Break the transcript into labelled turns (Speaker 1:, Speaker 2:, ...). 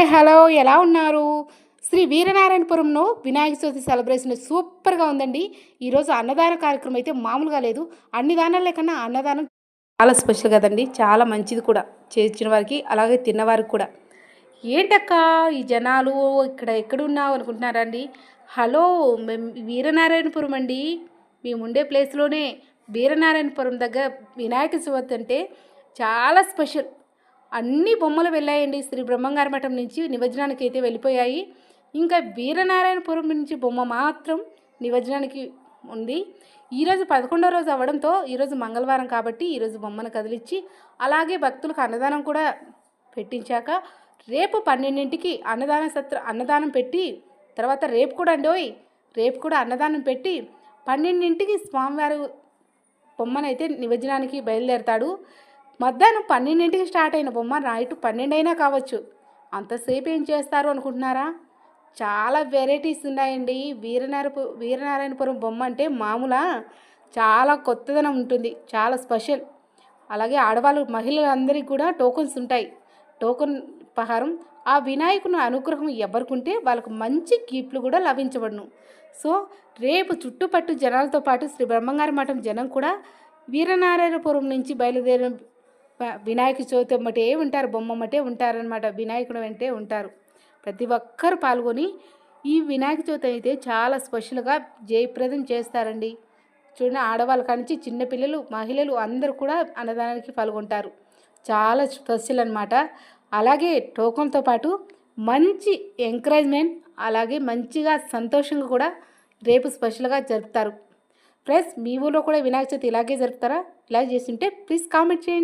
Speaker 1: Hello ఎలా ఉన్నారు? శ్రీ వీరనారాయణపురంలో వినాయక చవితి సెలబ్రేషన్ సూపర్గా ఉందండి. ఈరోజు అన్నదాన కార్యక్రమం అయితే మామూలుగా లేదు. అన్ని దానాల కన్నా అన్నదానం చాలా స్పెషల్ కదండి. చాలా మంచిది కూడా చేసిన వారికి అలాగే తిన్నవారికి కూడా. ఏంటక్క ఈ జనాలు ఇక్కడ ఎక్కడున్నావు అనుకుంటున్నారండి? హలో మేము వీరనారాయణపురం అండి. మేము ఉండే ప్లేస్లోనే వీరనారాయణపురం దగ్గర వినాయక చవితి అంటే చాలా స్పెషల్. అన్ని బొమ్మలు వెళ్ళాయండి. శ్రీ బ్రహ్మంగారి మఠం నుంచి నిమజ్జనానికి అయితే వెళ్ళిపోయాయి. ఇంకా వీరనారాయణపురం నుంచి బొమ్మ మాత్రం నిమజ్జనానికి ఉంది. ఈరోజు పదకొండో రోజు అవ్వడంతో ఈరోజు మంగళవారం కాబట్టి ఈరోజు బొమ్మను కదిలిచ్చి అలాగే భక్తులకు అన్నదానం కూడా పెట్టించాక రేపు పన్నెండింటికి అన్నదాన సత్ర అన్నదానం పెట్టి తర్వాత రేపు కూడా అండి ఓయ్ రేపు కూడా అన్నదానం పెట్టి పన్నెండింటికి స్వామివారు బొమ్మనైతే నిమజ్జనానికి బయలుదేరతాడు. మధ్యాహ్నం పన్నెండింటికి స్టార్ట్ అయిన బొమ్మ నైట్ పన్నెండు అయినా కావచ్చు అంతసేపు ఏం చేస్తారు అనుకుంటున్నారా? చాలా వెరైటీస్ ఉన్నాయండి. వీరనారపు వీరనారాయణపురం బొమ్మ అంటే మామూలా చాలా కొత్తదనం ఉంటుంది. చాలా స్పెషల్. అలాగే ఆడవాళ్ళు మహిళలందరికీ కూడా టోకన్స్ ఉంటాయి. టోకన్ ప్రహారం ఆ వినాయకుని అనుగ్రహం ఎవరికుంటే వాళ్ళకు మంచి కీప్లు కూడా లభించబడును. సో రేపు చుట్టుపట్టు జనాలతో పాటు శ్రీ బ్రహ్మంగారి మఠం జనం కూడా వీరనారాయణపురం నుంచి బయలుదేరిన వినాయక చవితి అమ్మటే ఉంటారు బొమ్మ అమ్మటే ఉంటారనమాట వినాయకుడు వెంటే ఉంటారు. ప్రతి ఒక్కరు పాల్గొని ఈ వినాయక చవితి అయితే చాలా స్పెషల్గా జయప్రదం చేస్తారండి. చూడండి ఆడవాళ్ళ కానించి చిన్నపిల్లలు మహిళలు అందరూ కూడా అన్నదానానికి పాల్గొంటారు. చాలా స్పెషల్ అనమాట అలాగే టోకన్తో పాటు మంచి ఎంకరేజ్మెంట్ అలాగే మంచిగా సంతోషంగా కూడా రేపు స్పెషల్గా జరుపుతారు. ప్లస్ మీ ఊళ్ళో కూడా వినాయక చవితి ఇలాగే జరుపుతారా? ఇలా చేస్తుంటే ప్లీజ్ కామెంట్ చేయండి.